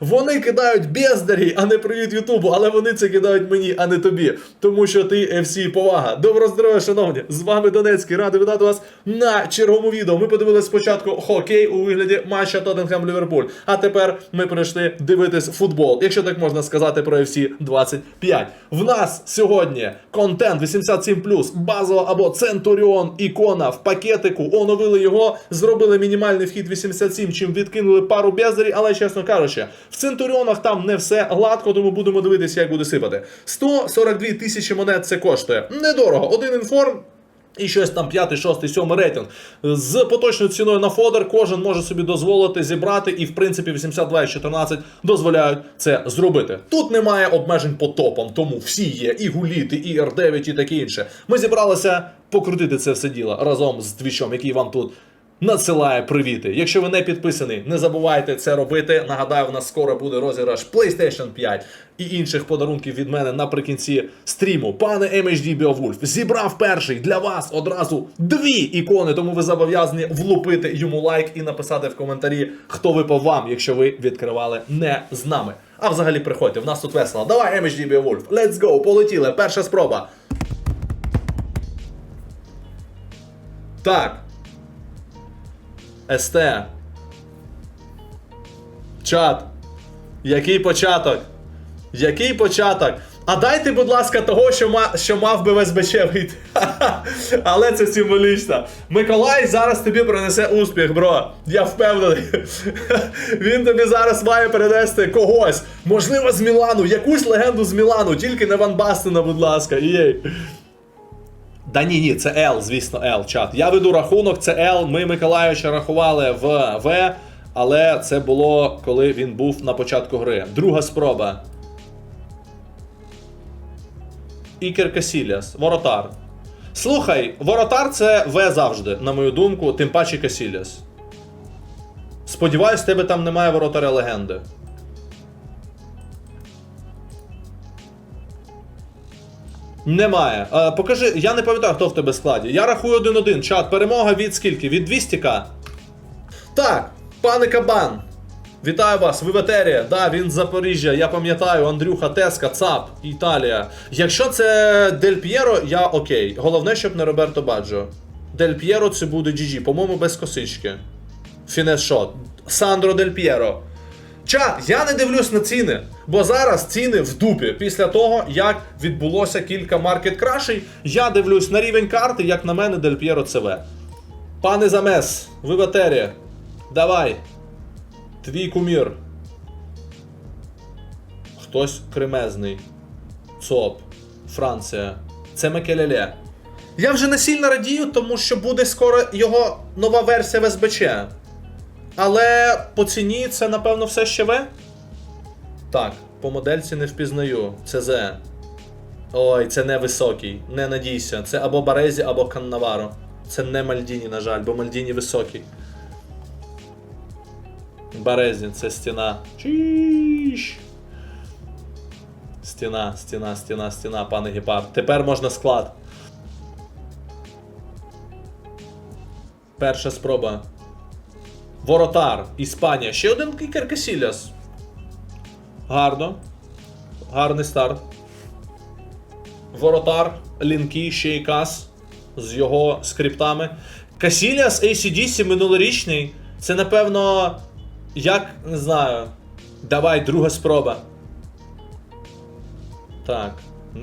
Вони кидають бездарі, а не привіт Ютубу, але вони це кидають мені, а не тобі. Тому що ти FC повага. Доброго здоров'я, шановні! З вами Донецький. Радий вітати вас на черговому відео. Ми подивилися спочатку хокей у вигляді матча Тоттенхем Ліверпуль. А тепер ми прийшли дивитись футбол, якщо так можна сказати про FC 25. В нас сьогодні контент 87+, базово або Центуріон, ікона в пакетику. Оновили його, зробили мінімальний вхід 87, чим відкинули пару бездарі, але чесно кажучи, в Центуріонах там не все гладко, тому будемо дивитися, як буде сипати. 142 тисячі монет це коштує. Недорого. Один інформ. І щось там п'ятий, шостий, сьомий рейтинг. З поточною ціною на фодер кожен може собі дозволити зібрати, і в принципі 82,14 дозволяють це зробити. Тут немає обмежень по топам, тому всі є і гуліти, і R9, і таке інше. Ми зібралися покрутити це все діло разом з твічом, який вам тут надсилає привіти. Якщо ви не підписані, не забувайте це робити. Нагадаю, в нас скоро буде розіграш PlayStation 5 і інших подарунків від мене наприкінці стріму. Пане MHD Beowulf зібрав перший для вас одразу дві ікони, тому ви зобов'язані влупити йому лайк і написати в коментарі, хто випав вам, якщо ви відкривали не з нами. А взагалі приходьте, в нас тут весело. Давай, MHD Beowulf, let's go, полетіли. Перша спроба. Так. СТ. Чат. Який початок? Який початок? А дайте, будь ласка, того, що, ма, що мав би в СБЧ вийти. Але це символічно. Миколай зараз тобі принесе успіх, бро. Я впевнений. Він тобі зараз має принести когось. Можливо, з Мілану, якусь легенду з Мілану, тільки не Ван Бастена, будь ласка. Єй. Да ні, ні, це L, звісно, L, чат. Я веду рахунок, це L. Ми Миколаївича рахували в В, але це було коли він був на початку гри. Друга спроба. Ікер Касіліас, Воротар. Слухай, Воротар це В завжди, на мою думку, тим паче Касіліас. Сподіваюсь, тебе там немає воротаря легенди. Немає. Е, покажи, я не пам'ятаю, хто в тебе складі. Я рахую 1-1. Чат, перемога від скільки? Від 200к. Так, пане Кабан. Вітаю вас, ви в етері. Да, він з Запоріжжя, я пам'ятаю, Андрюха, Теска, ЦАП, Італія. Якщо це Дель П'єро, я окей. Головне, щоб не Роберто Баджо. Дель П'єро це буде GG, по-моєму, без косички. Фінес шот. Сандро Дель П'єро. Чат, я не дивлюсь на ціни, бо зараз ціни в дупі. Після того, як відбулося кілька маркет крашей, я дивлюсь на рівень карти, як на мене, Дель П'єро ЦВ. Пане Замес, ви в етері. Давай. Твій кумір. Хтось кремезний. ЦОП. Франція. Це Мекелеле. Я вже не сильно радію, тому що буде скоро його нова версія в СБЧ. Але по ціні це, напевно, все ще В? Так, по модельці не впізнаю. ЦЗ. Ой, це не високий. Не надійся. Це або Барезі, або Каннаваро. Це не Мальдіні, на жаль, бо Мальдіні високий. Барезі, це стіна. Чіш. Стіна, стіна, стіна, стіна, пане Гепард. Тепер можна склад. Перша спроба. Воротар, Іспанія. Ще один кікер Касіляс. Гарно. Гарний старт. Воротар, лінки, ще й кас з його скриптами. Касіляс ACDC минулорічний. Це, напевно, як не знаю. Давай, друга спроба. Так.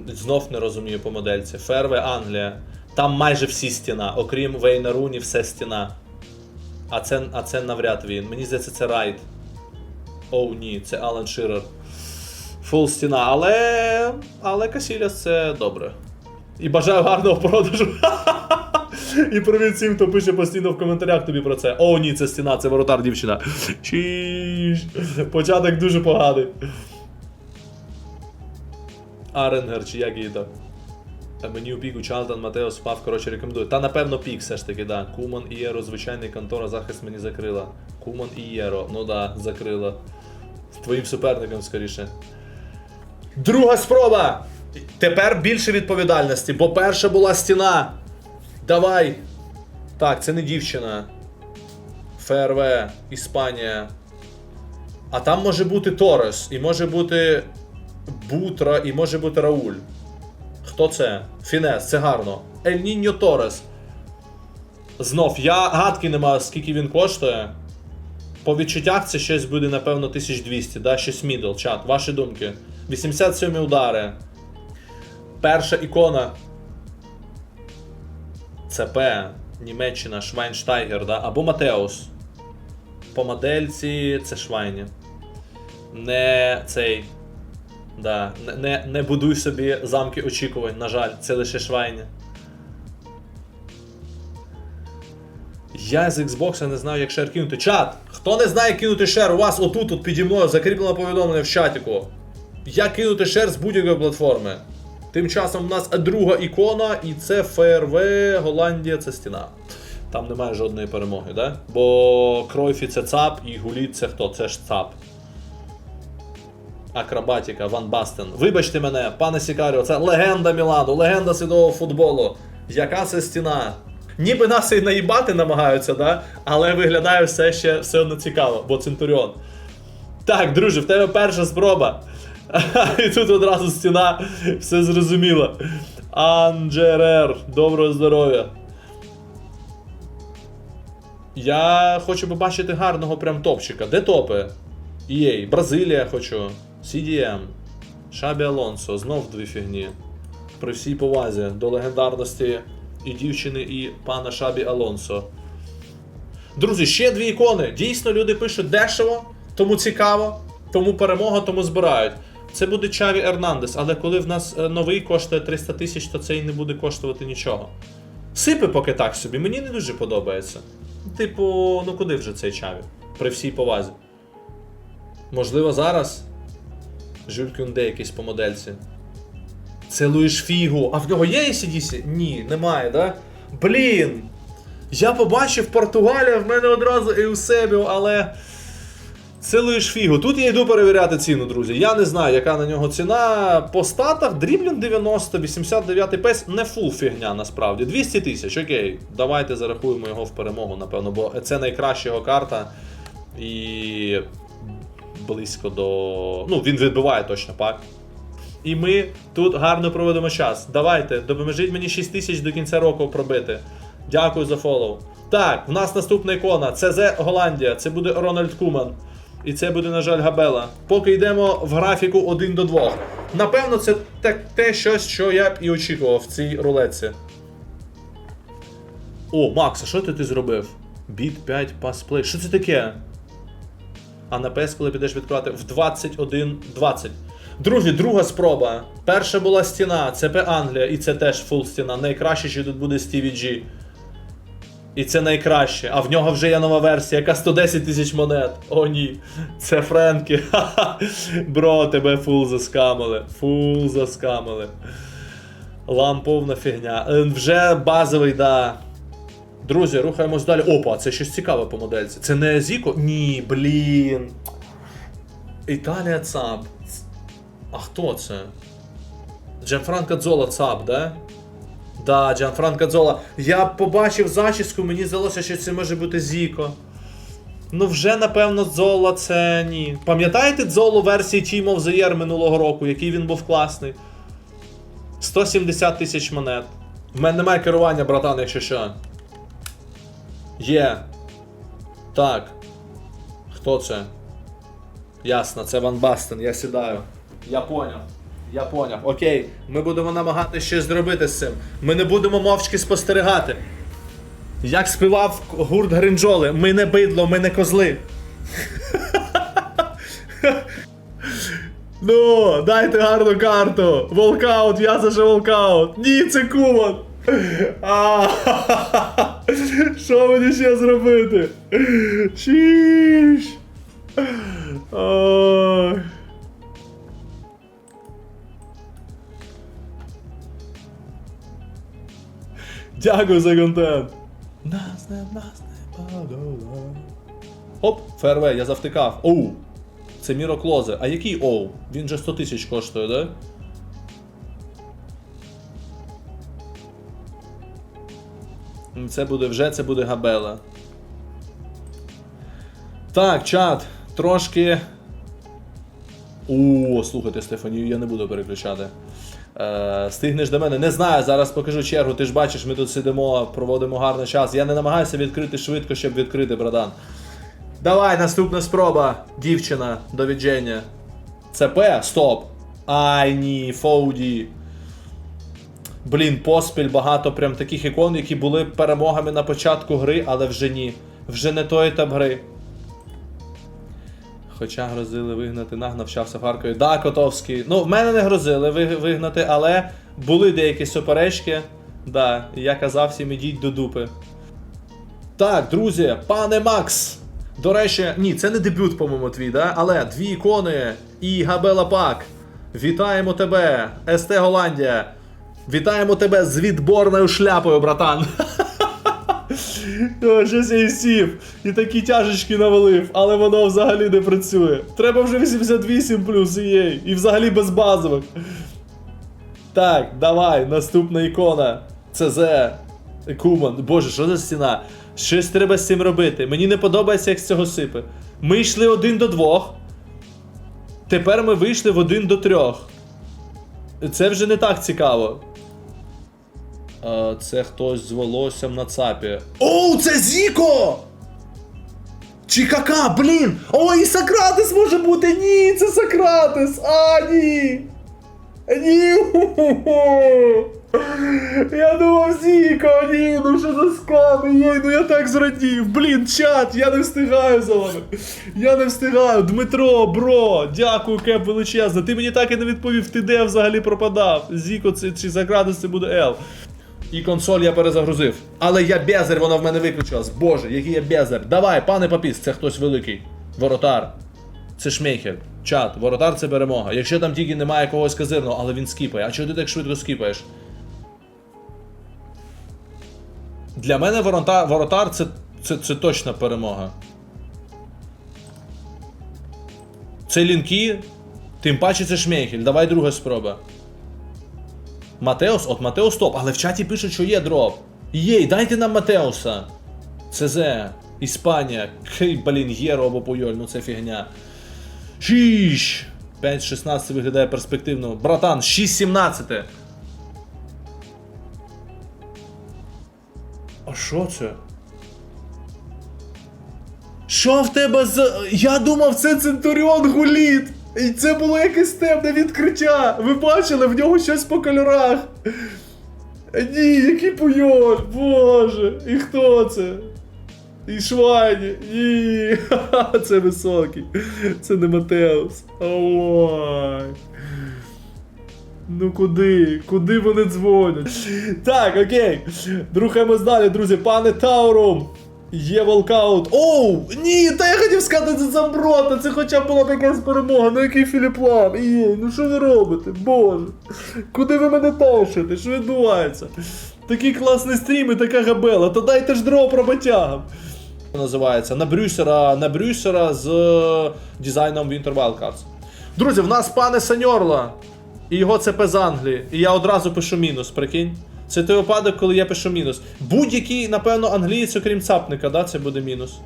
Знов не розумію по модельці. Ферве, Англія. Там майже всі стіна, окрім Вейна Руні, все стіна. А це, а це навряд він. Мені здається, це Райт. Оу, ні, це Алан Ширер. Фул стіна, але. Але Касіляс це добре. І бажаю гарного продажу. І привіт всім, хто пише постійно в коментарях тобі про це. О, ні, це стіна, це воротар дівчина. Чіш. Початок дуже поганий. Аренгер, чи як її там? Та мені у піку Чалтан Матео спав, коротше, рекомендую. Та напевно пік все ж таки, да. Куман і Єро, звичайний контора, захист мені закрила. Куман і Єро, ну да, закрила. З твоїм суперником скоріше. Друга спроба! Тепер більше відповідальності, бо перша була стіна. Давай. Так, це не дівчина. ФРВ, Іспанія. А там може бути Торес, і може бути Бутра, і може бути Рауль. Хто це? Фінес, це гарно. Ель Ніньо Торес. Знов, я гадки не маю, скільки він коштує. По відчуттях це щось буде, напевно, 1200, да? щось мідл, чат. Ваші думки. 87 удари. Перша ікона. ЦП, Німеччина, Швайнштайгер, да? або Матеус. По модельці це Швайні. Не цей. Да. Не, не, будуй собі замки очікувань, на жаль, це лише Швайні. Я з Xbox не знаю, як шер кинути. Чат! Хто не знає як кинути шер, у вас отут от піді мною закріплено повідомлення в чатіку. Як кинути шер з будь-якої платформи. Тим часом у нас друга ікона, і це ФРВ, Голландія, це стіна. Там немає жодної перемоги, да? Бо Кройфі це ЦАП і Гуліт це хто? Це ж ЦАП. Акробатіка, Ван Бастен. Вибачте мене, пане Сікаріо, це легенда Мілану, легенда світового футболу. Яка це стіна? Ніби нас і наїбати намагаються, да? але виглядає все ще все одно цікаво, бо Центуріон. Так, друже, в тебе перша спроба. І тут одразу стіна, все зрозуміло. Анджерер, доброго здоров'я. Я хочу побачити гарного прям топчика. Де топи? EA, Бразилія хочу. CDM. Шабі Алонсо, знов дві фігні. При всій повазі до легендарності і дівчини, і пана Шабі Алонсо. Друзі, ще дві ікони. Дійсно, люди пишуть дешево, тому цікаво, тому перемога, тому збирають. Це буде Чаві Ернандес, але коли в нас е, новий коштує 300 тисяч, то це і не буде коштувати нічого. Сипи поки так собі, мені не дуже подобається. Типу, ну куди вже цей Чаві? При всій повазі. Можливо, зараз Жюль Кюнде якийсь по модельці. Це Фігу. А в нього є ACDC? Ні, немає, да? Блін! Я побачив Португалія, в мене одразу Еусебіо, але. Це Фігу. Тут я йду перевіряти ціну, друзі. Я не знаю, яка на нього ціна. По статах Дріблін 90, 89 пес не фул фігня насправді. 200 тисяч, окей. Давайте зарахуємо його в перемогу, напевно, бо це найкраща його карта. І близько до. Ну, він відбиває точно пак. І ми тут гарно проведемо час. Давайте, допоможіть мені 6 тисяч до кінця року пробити. Дякую за фоллоу. Так, в нас наступна ікона. ЦЗ Голландія. Це буде Рональд Куман. І це буде, на жаль, Габела. Поки йдемо в графіку 1 до 2. Напевно, це те, те щось, що я б і очікував в цій рулетці. О, Макс, а що ти, ти зробив? Біт 5 пасплей. Що це таке? А на PES, коли підеш відкривати в 21.20. Друзі, друга спроба. Перша була стіна, ЦП Англія, і це теж фул стіна. Найкраще, що тут буде Стіві G. І це найкраще. А в нього вже є нова версія, яка 110 тисяч монет. О, ні. Це Френкі. Бро, тебе фул заскамили. Фул заскамили. Лам повна фігня. Е, Вже базовий, да. Друзі, рухаємось далі. Опа, це щось цікаве по модельці. Це не Зіко? Ні, блін. Італія ЦАП. А хто це? Джанфранко Дзола ЦАП, да? Да, Джанфранко Дзола. Я побачив зачіску, мені здалося, що це може бути Зіко. Ну, вже, напевно, Дзола це ні. Пам'ятаєте Дзолу версії Team of the Year минулого року, який він був класний? 170 тисяч монет. В мене немає керування, братан, якщо що. Є. Так. Хто це? Ясно, це Ван Бастен, я сідаю. Я поняв. Я поняв. Окей, ми будемо намагатися щось зробити з цим. Ми не будемо мовчки спостерігати. Як співав гурт Гринджоли, ми не бидло, ми не козли. Ну, дайте гарну карту. Волкаут, я за волкаут. Ні, це куман. Що мені ще зробити? Чіш. Дякую за контент. Нас не нас не подолає. Оп, ФРВ, я завтикав. Оу. Це Міро Клозе. А який оу? Він же 100 тисяч коштує, да? Це буде вже, це буде габела. Так, чат. Трошки О, слухайте, Стефанію, я не буду переключати. Е, стигнеш до мене. Не знаю, зараз покажу чергу. Ти ж бачиш, ми тут сидимо, проводимо гарний час. Я не намагаюся відкрити швидко, щоб відкрити, братан. Давай, наступна спроба, дівчина, до відження. ЦП, стоп. Ай ні, Фоуді. Блін, поспіль багато прям таких ікон, які були перемогами на початку гри, але вже ні. Вже не той етап гри. Хоча грозили вигнати, наг навчався в Харкові. Да, Котовський. Ну, в мене не грозили вигнати, але були деякі суперечки. Да, я казав всім ідіть до дупи. Так, друзі, пане Макс. До речі, ні, це не дебют, по-моєму, твій, да? Але дві ікони і Габела Пак. Вітаємо тебе, СТ Голландія. Вітаємо тебе з відборною шляпою, братан. Щось я і сів. І такі тяжечки навалив, але воно взагалі не працює. Треба вже 88 плюс єй. І взагалі без базових. Так, давай, наступна ікона. ЦЗ. Куман. Боже, що за стіна? Щось треба з цим робити. Мені не подобається, як з цього сипе. Ми йшли один до двох. Тепер ми вийшли в один до трьох. Це вже не так цікаво. Це хтось з волоссям на цапі. Оу, це Зіко! Чікака, блін! Ой, і Сократес може бути! Ні, це Сократес! А, ні! Ні! Я думав Зіко, ні, ну що за сками, єй, ну я так зрадів. Блін, чат, я не встигаю за вами. Я не встигаю. Дмитро, бро, дякую, кеп величезне. Ти мені так і не відповів, ти де взагалі пропадав. Зіко це чи Сократес це буде Л. І консоль я перезагрузив. Але я безер, вона в мене виключилась. Боже, який я безер. Давай, пане папіс, це хтось великий. Воротар. Це шмейхер. Чат, воротар це перемога. Якщо там тільки немає когось казирного, але він скіпає. А чого ти так швидко скіпаєш? Для мене воротар, воротар це, це, це точна перемога. Це лінки, тим паче це шмейхель. Давай друга спроба. Матеус, от Матеус топ, але в чаті пишуть, що є дроп. Єй, дайте нам Матеуса. ЦЗ, Іспанія, Кей, блін, Єро або Пуйоль, ну це фігня. Шіш! 5-16 виглядає перспективно. Братан, 6-17. А що це? Що в тебе за. Я думав, це Центуріон Гуліт! І це було якесь темне відкриття! Ви бачили, в нього щось по кольорах! Ні, який пуйоль, боже! І хто це? І Швайні, ні, це високий. Це не Матеус. Ой. Ну куди? Куди вони дзвонять? Так, окей. Рухаємось далі, друзі. Пане Таурум. Є волкаут. Оу! Ні, та я хотів сказати це Замброта, це хоча б була якась перемога, ну який Філіплан. Єй, ну що ви робите? Боже. Куди ви мене товшите? Що відбувається? Такий класний стрім і така габела, то дайте ж дроп роботягам. Називається на Брюсера, на Брюсера з е, дизайном Winter Wildcards. Друзі, в нас пане Саньорла. І його ЦП з Англії. І я одразу пишу мінус, прикинь. Це той випадок, коли я пишу мінус. Будь-який, напевно, англієць, окрім цапника, да, це буде мінус.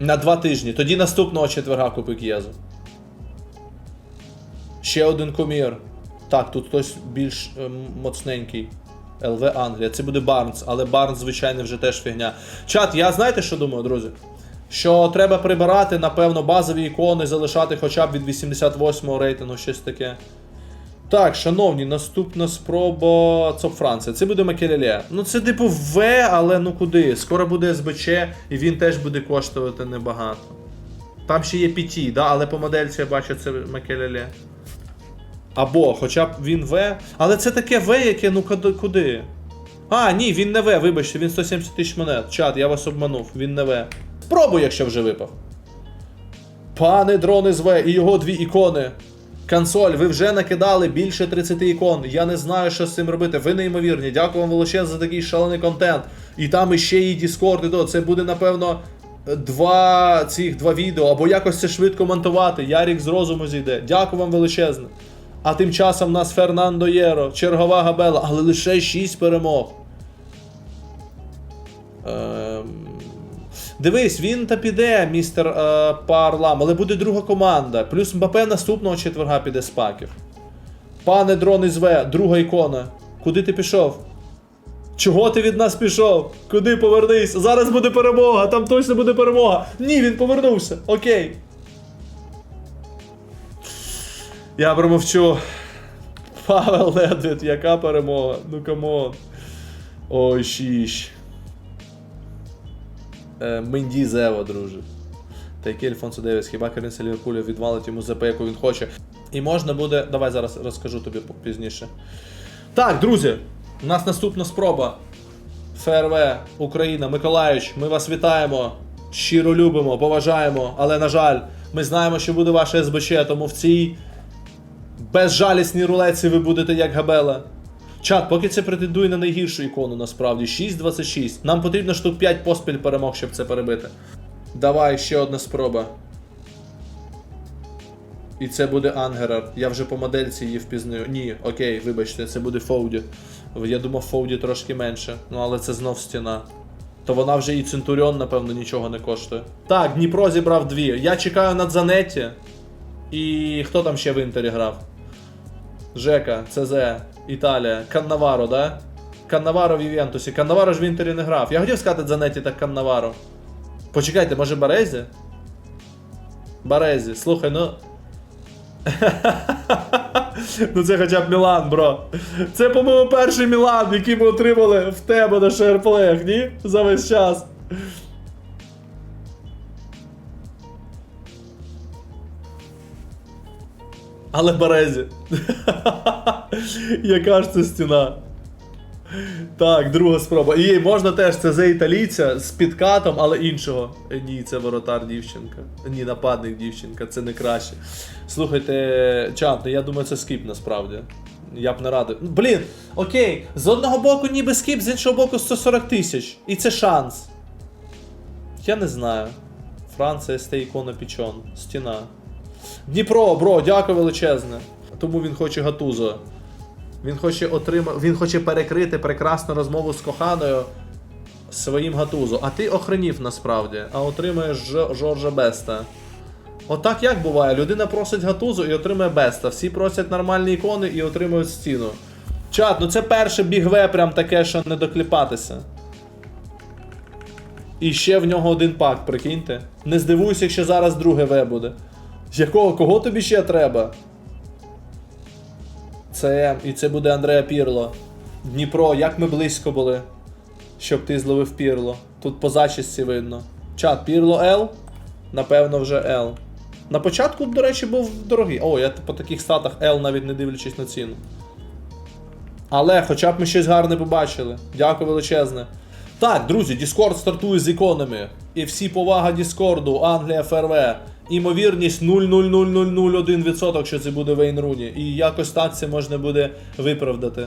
На два тижні. Тоді наступного четверга купи К'єзу. Ще один комір. Так, тут хтось більш ем, моцненький. ЛВ Англія. Це буде Барнс, але Барнс, звичайно, вже теж фігня. Чат, я знаєте, що думаю, друзі? Що треба прибирати, напевно, базові ікони, залишати хоча б від 88-го рейтингу, щось таке. Так, шановні, наступна спроба ЦОП Франція. Це буде Макелеле. Ну це типу В, але ну куди? Скоро буде СБЧ, і він теж буде коштувати небагато. Там ще є PT, да, але по модельці я бачу це Макелеле. Або, хоча б він В. Але це таке В, яке, ну куди-? А, ні, він не В, вибачте, він 170 тисяч монет. Чат, я вас обманув, він не В. Спробуй, якщо вже випав. Пане дрон із В і його дві ікони. Консоль, ви вже накидали більше 30 ікон. Я не знаю, що з цим робити. Ви неймовірні. Дякую вам величезно за такий шалений контент. І там іще і Discord, і то. Це буде, напевно, два цих два відео, або якось це швидко монтувати. Ярік з розуму зійде. Дякую вам величезно. А тим часом у нас Фернандо Єро, чергова габела, але лише 6 перемог. Ем... Дивись, він та піде, містер е, Парлам, але буде друга команда. Плюс Мбапе наступного четверга піде з паків. Пане дрон із В, друга ікона. Куди ти пішов? Чого ти від нас пішов? Куди повернись? Зараз буде перемога, там точно буде перемога. Ні, він повернувся. Окей. Я промовчу. Павел Ледвід, яка перемога? Ну камон. Ой, шіш. Е, Менді Зева, друже. Та який Альфонсо Девіс, хіба керівниця Ліверпуля відвалить йому ЗП, яку він хоче. І можна буде. Давай зараз розкажу тобі пізніше. Так, друзі, у нас наступна спроба. ФРВ, Україна, Миколаївич, ми вас вітаємо. Щиро любимо, поважаємо, але на жаль, ми знаємо, що буде ваше СБЧ, тому в цій безжалісній рулеці ви будете як габела. Чат, поки це претендує на найгіршу ікону, насправді 6-26. Нам потрібно штук 5 поспіль перемог, щоб це перебити. Давай ще одна спроба. І це буде Ангерар. Я вже по модельці її впізнаю. Ні, окей, вибачте, це буде Фоуді. Я думав, Фоуді трошки менше. Ну але це знов стіна. То вона вже і Центуріон, напевно, нічого не коштує. Так, Дніпро зібрав дві. Я чекаю на Дзанетті. І хто там ще в Інтері грав? Жека, ЦЗ, Італія, Каннаваро, да? Каннаваро в Ювентусі. Каннаваро ж в Інтері не грав. Я хотів сказати Дзанетті так Каннаваро. Почекайте, може Барезі? Барезі, слухай, ну. ну це хоча б Мілан, бро. Це, по-моєму, перший Мілан, який ми отримали в тебе на шерплеях, ні? За весь час. Але Березі. Яка ж це стіна? Так, друга спроба. І можна теж це за італійця з підкатом, але іншого. Е, Ні, це воротар дівчинка. Ні, нападник дівчинка, це не краще. Слухайте, чат, ну я думаю, це скіп насправді. Я б не радив. Ну, Блін, окей, з одного боку ніби скіп, з іншого боку 140 тисяч. І це шанс. Я не знаю. Франція стає ікона пічон. Стіна. Дніпро, бро, дякую величезне. Тому він хоче гатузо. Він хоче отрима... Він хоче перекрити прекрасну розмову з коханою своїм гатузо. А ти охренів насправді, а отримаєш. Жоржа Беста. Отак як буває? Людина просить гатузу і отримує Беста. Всі просять нормальні ікони і отримують стіну. Чат, ну це перше бігве прям таке, що не докліпатися. І ще в нього один пак, прикиньте. Не здивуюся, якщо зараз друге В буде. Якого? Кого тобі ще треба? Це і це буде Андреа Пірло. Дніпро, як ми близько були, щоб ти зловив Пірло. Тут по зачісці видно. Чат, Пірло L? Напевно, вже L. На початку, до речі, був дорогий. О, я по таких статах L навіть не дивлячись на ціну. Але хоча б ми щось гарне побачили. Дякую величезне. Так, друзі, Discord стартує з іконами. І всі повага Діскорду, Англія ФРВ. Імовірність 0,00001%, що це буде Вейн Руні. І якось так це можна буде виправдати.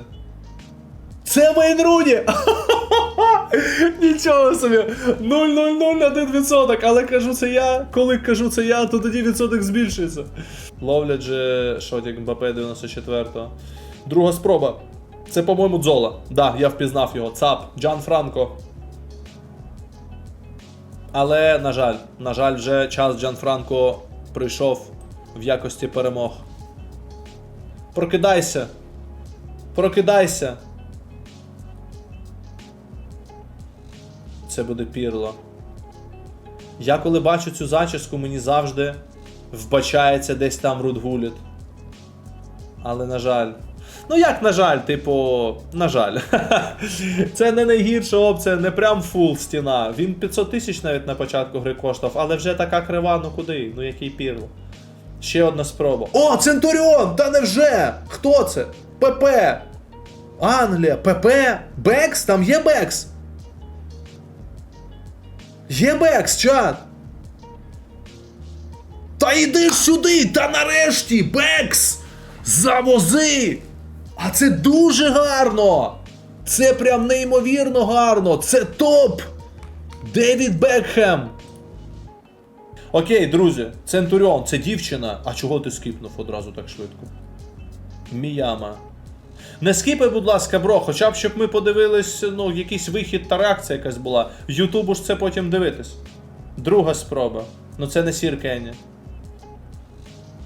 Це Вейн Руні! Нічого собі! 0,001%, але кажу це я. Коли кажу це я, то тоді відсоток збільшується. Ловлять же шотік Мбапе 94-го. Друга спроба. Це, по-моєму, Дзола. Да, я впізнав його. ЦАП, Джан Франко. Але, на жаль, на жаль, вже час Джан Франко прийшов в якості перемог. Прокидайся. Прокидайся. Це буде пірло. Я коли бачу цю зачіску, мені завжди вбачається десь там Рудгуліт. Але на жаль. Ну як на жаль, типу, на жаль. Це не найгірша опція, не прям фул стіна. Він 500 тисяч навіть на початку гри коштував, але вже така крива, ну куди? Ну який пірл. Ще одна спроба. О, Центуріон! Та невже? Хто це? ПП. Англія, ПП? Бекс? Там є Бекс. Є Бекс, чат. Та йди ж сюди! Та нарешті! Бекс! Завози! А це дуже гарно! Це прям неймовірно гарно! Це топ! Девід Бекхем! Окей, друзі, Центуріон, це дівчина. А чого ти скіпнув одразу так швидко? Міяма. Не скіпай, будь ласка, бро, хоча б щоб ми подивились, ну, якийсь вихід та реакція якась була. Ютубу ж це потім дивитись. Друга спроба. Ну це не сір Кенні.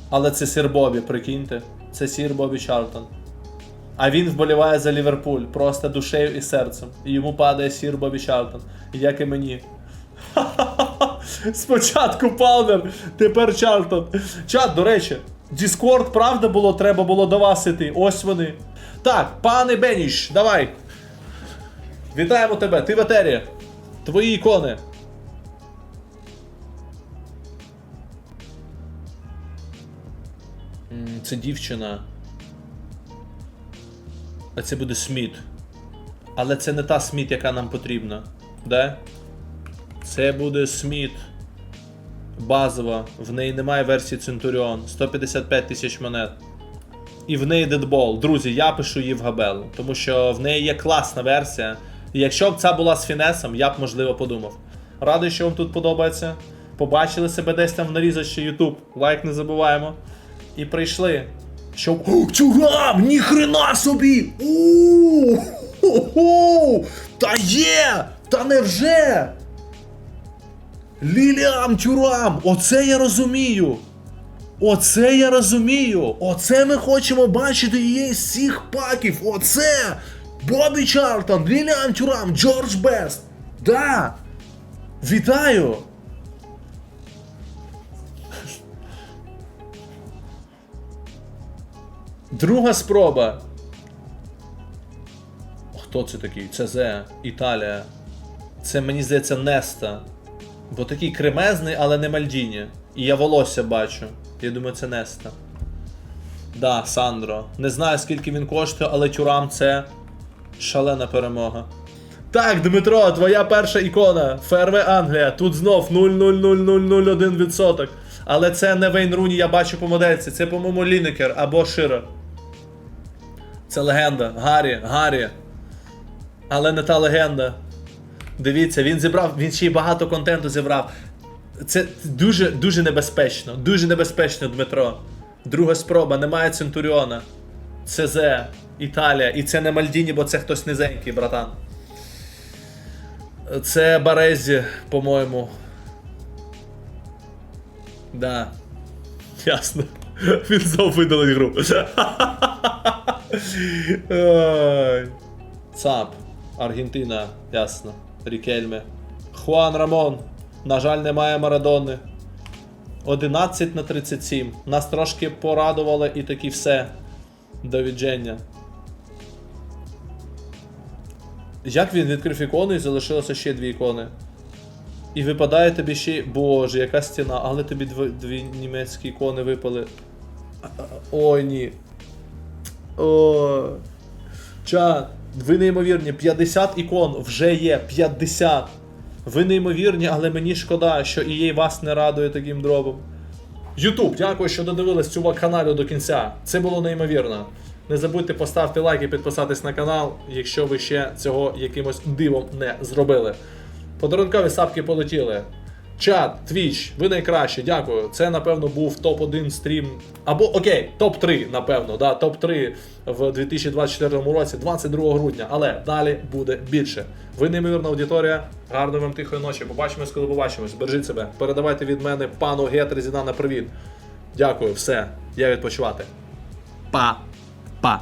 Але це сір Бобі, прикиньте. Це сір Бобі Чарлтон. А він вболіває за Ліверпуль просто душею і серцем. І йому падає сір Бобі Чарлтон. Як і мені. Спочатку Палмер, тепер Чарлтон. Чат, до речі, Discord, правда було, треба було до вас іти. Ось вони. Так, пане Беніш, давай. Вітаємо тебе, ти в етері. Твої ікони. Це дівчина. А це буде Сміт. Але це не та Сміт, яка нам потрібна. Да? Це буде Сміт. Базова. В неї немає версії Centurion. 155 тисяч монет. І в неї дедбол. Друзі, я пишу її в габелу, тому що в неї є класна версія. І якщо б ця була з фінесом, я б можливо подумав. Радий, що вам тут подобається. Побачили себе десь там в нарізачі YouTube. Лайк не забуваємо. І прийшли. Щоб. О, Тюрам! Ніхрена собі! у Хо-хо! Та є! Та невже? Ліліам Тюрам! Оце я розумію! Оце я розумію! Оце ми хочемо бачити її з всіх паків! Оце! Бобі Чарлтон, Ліліан Тюрам, Джордж Бест! Да! Вітаю! Друга спроба. Хто це такий? ЦЗ, Італія. Це мені здається Неста. Бо такий кремезний, але не Мальдіні. І я волосся бачу. Я думаю, це Неста. Да, Сандро. Не знаю, скільки він коштує, але тюрам це шалена перемога. Так, Дмитро, твоя перша ікона. ФРВ Англія. Тут знов 0,00001%. Але це не Вейн Руні, я бачу по модельці. Це, по-моєму, Лінекер або Широ. Це легенда. Гаррі, Гаррі. Але не та легенда. Дивіться, він зібрав, він ще й багато контенту зібрав. Це дуже дуже небезпечно. Дуже небезпечно, Дмитро. Друга спроба, немає Центуріона. ЦЗ, Італія. І це не Мальдіні, бо це хтось низенький, братан. Це Барезі, по-моєму. Да. Ясно. Він знов видалить гру. ЦАП. Аргентина, ясно. Рікельме. Хуан Рамон. На жаль, немає Марадони. 11 на 37. Нас трошки порадували і таки все. До відження. Як він відкрив ікону і залишилося ще дві ікони. І випадає тобі ще. Боже, яка стіна, але тобі дві, дві німецькі ікони випали. Ой, ні. О. Чат, ви неймовірні, 50 ікон вже є, 50. Ви неймовірні, але мені шкода, що EA вас не радує таким дробом. Ютуб, дякую, що додивились цю вакханалію до кінця. Це було неймовірно. Не забудьте поставити лайк і підписатись на канал, якщо ви ще цього якимось дивом не зробили. Подарункові сапки полетіли. Чат, Twitch, ви найкращі, дякую. Це, напевно, був топ-1 стрім. Або окей, топ-3, напевно, да, топ-3 в 2024 році, 22 грудня. Але далі буде більше. Ви неймовірна аудиторія. Гарної вам тихої ночі. Побачимось, коли побачимось. Бережіть себе. Передавайте від мене пану Гетрезіна на привіт. Дякую, все. Я відпочивати. Па. Па.